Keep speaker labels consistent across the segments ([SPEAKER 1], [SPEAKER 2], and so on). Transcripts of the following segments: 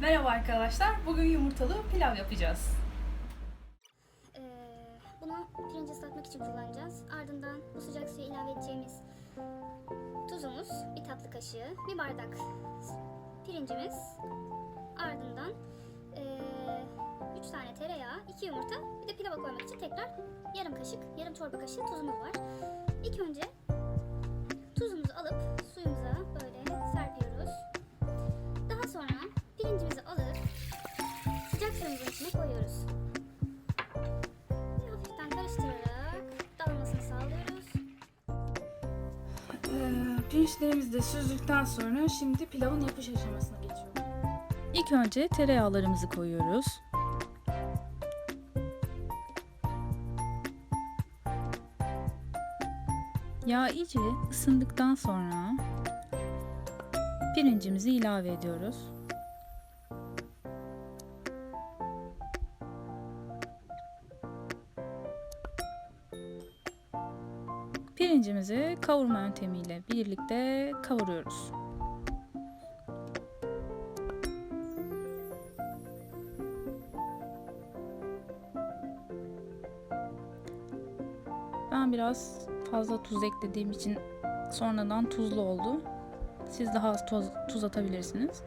[SPEAKER 1] Merhaba arkadaşlar. Bugün yumurtalı pilav yapacağız.
[SPEAKER 2] Ee, bunu pirinci ıslatmak için kullanacağız. Ardından bu sıcak suya ilave edeceğimiz tuzumuz, bir tatlı kaşığı, bir bardak pirincimiz. Ardından 3 tane tereyağı, 2 yumurta, bir de pilava koymak için tekrar yarım kaşık, yarım çorba kaşığı tuzumuz var. İlk önce suyumuzun içine koyuyoruz. Ve hafiften karıştırarak dağılmasını sağlıyoruz.
[SPEAKER 1] Ee, pirinçlerimizi de süzdükten sonra şimdi pilavın yapış aşamasına geçiyoruz.
[SPEAKER 3] İlk önce tereyağlarımızı koyuyoruz. Yağ iyice ısındıktan sonra pirincimizi ilave ediyoruz. Pirincimizi kavurma yöntemiyle birlikte kavuruyoruz. Ben biraz fazla tuz eklediğim için sonradan tuzlu oldu. Siz daha az tuz, tuz atabilirsiniz.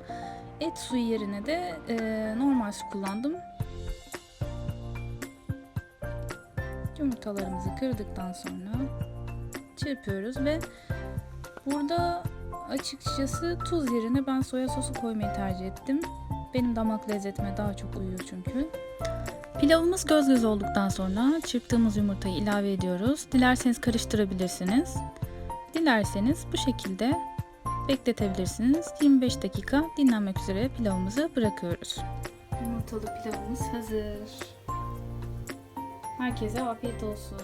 [SPEAKER 3] Et suyu yerine de e, normal su kullandım. Yumurtalarımızı kırdıktan sonra çırpıyoruz ve burada açıkçası tuz yerine ben soya sosu koymayı tercih ettim. Benim damak lezzetime daha çok uyuyor çünkü. Pilavımız göz göz olduktan sonra çırptığımız yumurtayı ilave ediyoruz. Dilerseniz karıştırabilirsiniz. Dilerseniz bu şekilde bekletebilirsiniz. 25 dakika dinlenmek üzere pilavımızı bırakıyoruz.
[SPEAKER 1] Yumurtalı pilavımız hazır. Herkese afiyet olsun.